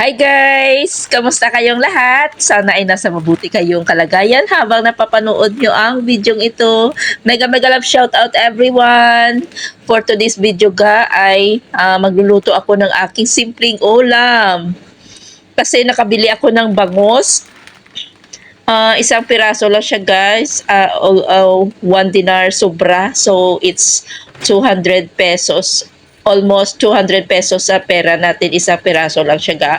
Hi guys! Kamusta kayong lahat? Sana ay nasa mabuti kayong kalagayan habang napapanood nyo ang video ito. Mega mega love shout out everyone! For today's video ga ay ah, magluluto ako ng aking simpleng ulam. Kasi nakabili ako ng bangus. Ah, isang piraso lang siya guys. Ah, oh, oh, one dinar sobra. So it's 200 pesos almost 200 pesos sa pera natin, isang piraso lang siya ga.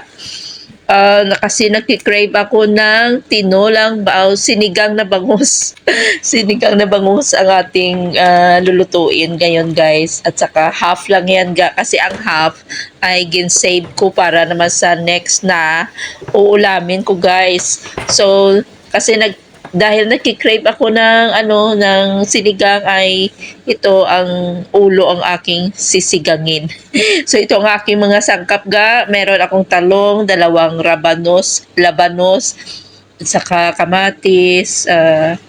Uh, kasi nagkikrave ako ng tinolang bao, sinigang na bangus. sinigang na bangus ang ating ah, lulutuin ngayon guys. At saka half lang yan ga, kasi ang half ay ginsave ko para naman sa next na uulamin ko guys. So, kasi nag dahil nagki-crave ako ng ano ng sinigang ay ito ang ulo ang aking sisigangin. so ito ang aking mga sangkap ga. Meron akong talong, dalawang rabanos, labanos, saka kamatis, ah,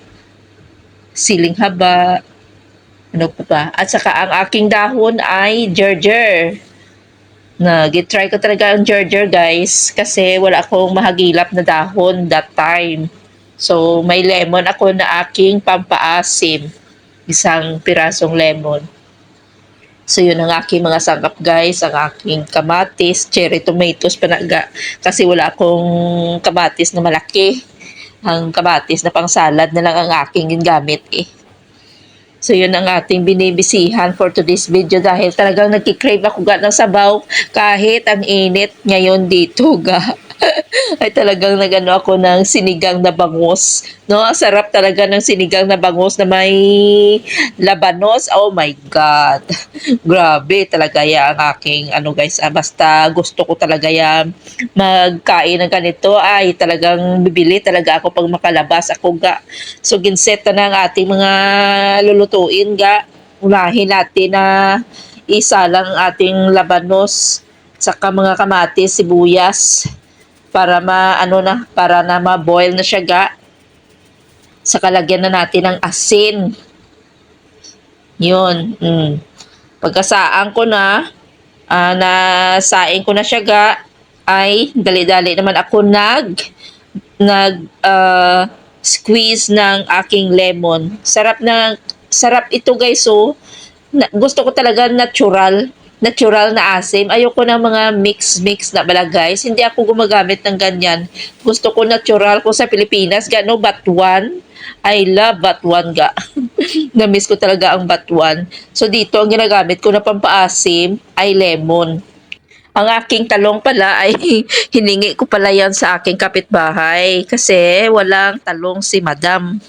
siling haba, ano pa ba? At saka ang aking dahon ay gerger. Na, try ko talaga ang gerger guys kasi wala akong mahagilap na dahon that time. So, may lemon ako na aking pampaasim. Isang pirasong lemon. So, yun ang aking mga sangkap guys. Ang aking kamatis, cherry tomatoes, panaga. Kasi wala akong kamatis na malaki. Ang kamatis na pang salad na lang ang aking ginamit eh. So, yun ang ating binibisihan for today's video dahil talagang nagkikrave ako ng sabaw kahit ang init ngayon dito ga. Ay talagang nagano ako ng sinigang na bangus. No, ang sarap talaga ng sinigang na bangus na may labanos. Oh my God. Grabe talaga ya ang aking ano guys. Ah, basta gusto ko talaga yan magkain ng ganito ay talagang bibili talaga ako pag makalabas ako ga. So ginset na ang ating mga lulutuin ga. Unahin natin na isa lang ating labanos saka mga kamatis, sibuyas, para ma ano na para na ma-boil na siya ga. Sa kalagyan na natin ng asin. Yun. Mm. Pagkasaan ko na, ah, na saing ko na siya ga, ay dali-dali naman ako nag nag ah, squeeze ng aking lemon. Sarap na sarap ito guys so na, gusto ko talaga natural natural na asim. Ayoko ng mga mix-mix na bala guys. Hindi ako gumagamit ng ganyan. Gusto ko natural ko sa Pilipinas. Gano, batuan. I love batuan ga. Na-miss ko talaga ang batuan. So dito, ang ginagamit ko na pampaasim ay lemon. Ang aking talong pala ay hiningi ko pala yan sa aking kapitbahay kasi walang talong si madam.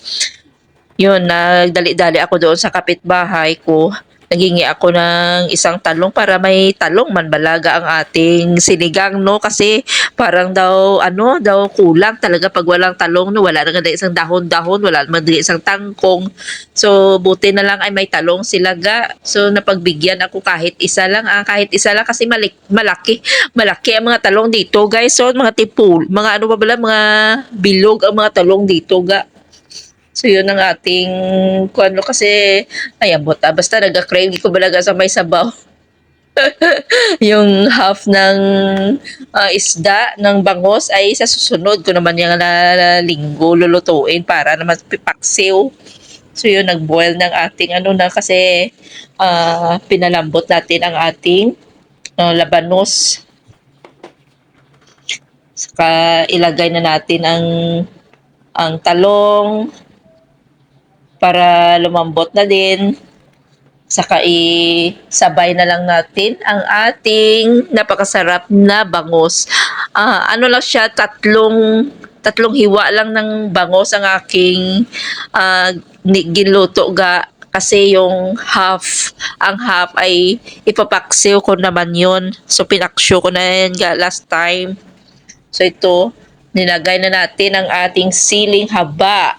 Yun, nagdali-dali ako doon sa kapitbahay ko naghingi ako ng isang talong para may talong man balaga ang ating sinigang no? Kasi parang daw ano daw kulang talaga pag walang talong no? Wala na isang dahon-dahon wala naman din isang tangkong. So buti na lang ay may talong sila ga. So napagbigyan ako kahit isa lang ah, kahit isa lang kasi malik, malaki malaki ang mga talong dito guys. So mga tipul mga ano pa bala mga bilog ang mga talong dito ga So yun ang ating kuano kasi ay ambot ah, basta nagka-crave ko balaga sa may sabaw. yung half ng ah, isda ng bangos ay sa susunod ko naman yung linggo lulutuin para naman pipaksiw. So yun nag-boil ng ating ano na kasi ah, pinalambot natin ang ating ah, labanos. Saka ilagay na natin ang ang talong, para lumambot na din. Saka isabay na lang natin ang ating napakasarap na bangus. Ah, ano lang siya, tatlong tatlong hiwa lang ng bangus ang aking ni- giluto ga kasi yung half ang half ay ipapaksiw ko naman yun so pinaksyo ko na yan ga last time so ito nilagay na natin ang ating siling haba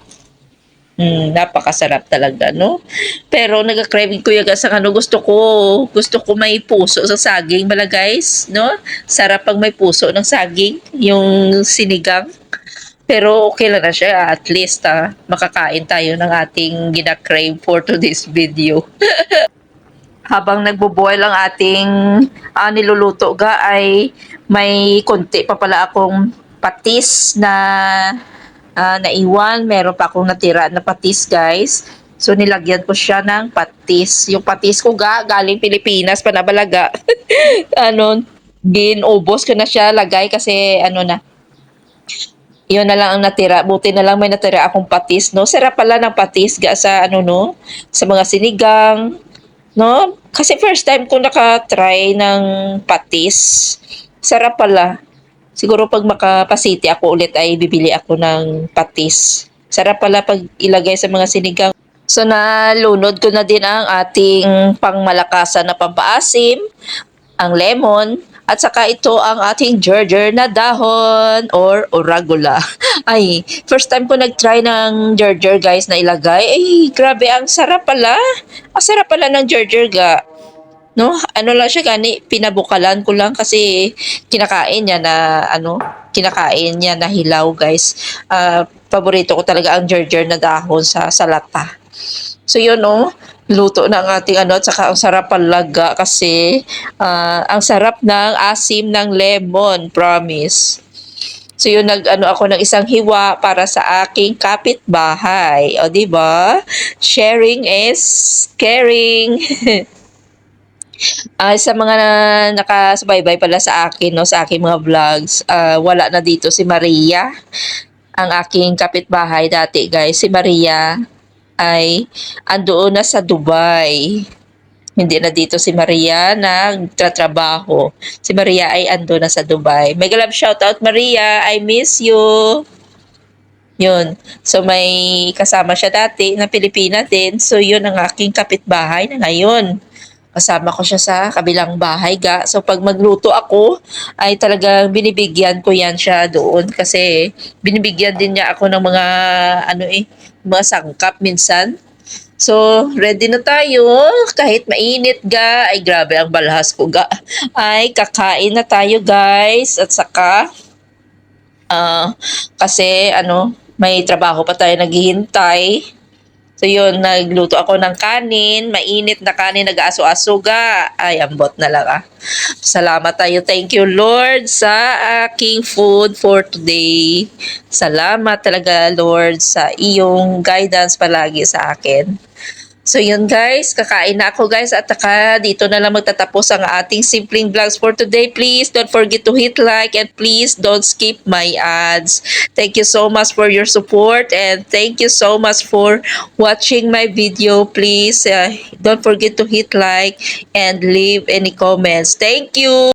Mm, napakasarap talaga, no? Pero nagka-craving ko yaga sa ano gusto ko. Gusto ko may puso sa saging bala guys, no? Sarap pag may puso ng saging, yung sinigang. Pero okay lang na siya, at least ah, makakain tayo ng ating gina-crave for today's video. habang nagbo-boil ang ating ah, niluluto ga ay may konti pa pala akong patis na ah, naiwan. Meron pa akong natira na patis, guys. So, nilagyan ko siya ng patis. Yung patis ko ga, galing Pilipinas, panabalaga. ano, ginubos ko na siya lagay kasi ano na, yun na lang ang natira. Buti na lang may natira akong patis, no? Sarap pala ng patis ga sa ano, no? Sa mga sinigang, no? Kasi first time ko nakatry ng patis. Sarap pala. Siguro pag makapasiti ako ulit ay bibili ako ng patis. Sarap pala pag ilagay sa mga sinigang. So nalunod ko na din ang ating pangmalakasan na pampaasim, ang lemon, at saka ito ang ating gerger na dahon or oragula. Ay, first time ko nag-try ng gerger guys na ilagay. Ay, grabe, ang sarap pala. Ang sarap pala ng gerger ga. No? Ano lang siya gani, pinabukalan ko lang kasi kinakain niya na ano, kinakain niya na hilaw guys. Ah, paborito ko talaga ang gerger na dahon sa salata. So yun no, luto na ang ating ano, at saka ang sarap palaga kasi ah, ang sarap ng asim ng lemon, promise. So yun nag ano ako ng isang hiwa para sa aking kapitbahay. O di ba? Sharing is caring. Ah, sa mga nakasubaybay pala sa akin, no, sa aking mga vlogs, ah, wala na dito si Maria, ang aking kapitbahay dati, guys. Si Maria ay andoon na sa Dubai. Hindi na dito si Maria nagtatrabaho. Si Maria ay ando na sa Dubai. Mega love shoutout Maria, I miss you. Yun. So may kasama siya dati na Pilipina din. So yun ang aking kapitbahay na ngayon. Kasama ko siya sa kabilang bahay ga. So pag magluto ako, ay talagang binibigyan ko yan siya doon kasi binibigyan din niya ako ng mga ano eh, mga sangkap minsan. So, ready na tayo. Kahit mainit ga, ay grabe ang balhas ko ga. Ay, kakain na tayo guys. At saka, ah, kasi ano, may trabaho pa tayo naghihintay. So yun, nagluto ako ng kanin, mainit na kanin, nag-aso-aso ga. Ay, ambot na lang ah. Salamat tayo. Thank you Lord sa aking food for today. Salamat talaga Lord sa iyong guidance palagi sa akin. So yun guys, kakain na ako guys at taka dito na lang magtatapos ang ating simpleng vlogs for today. Please don't forget to hit like and please don't skip my ads. Thank you so much for your support and thank you so much for watching my video. Please uh, don't forget to hit like and leave any comments. Thank you!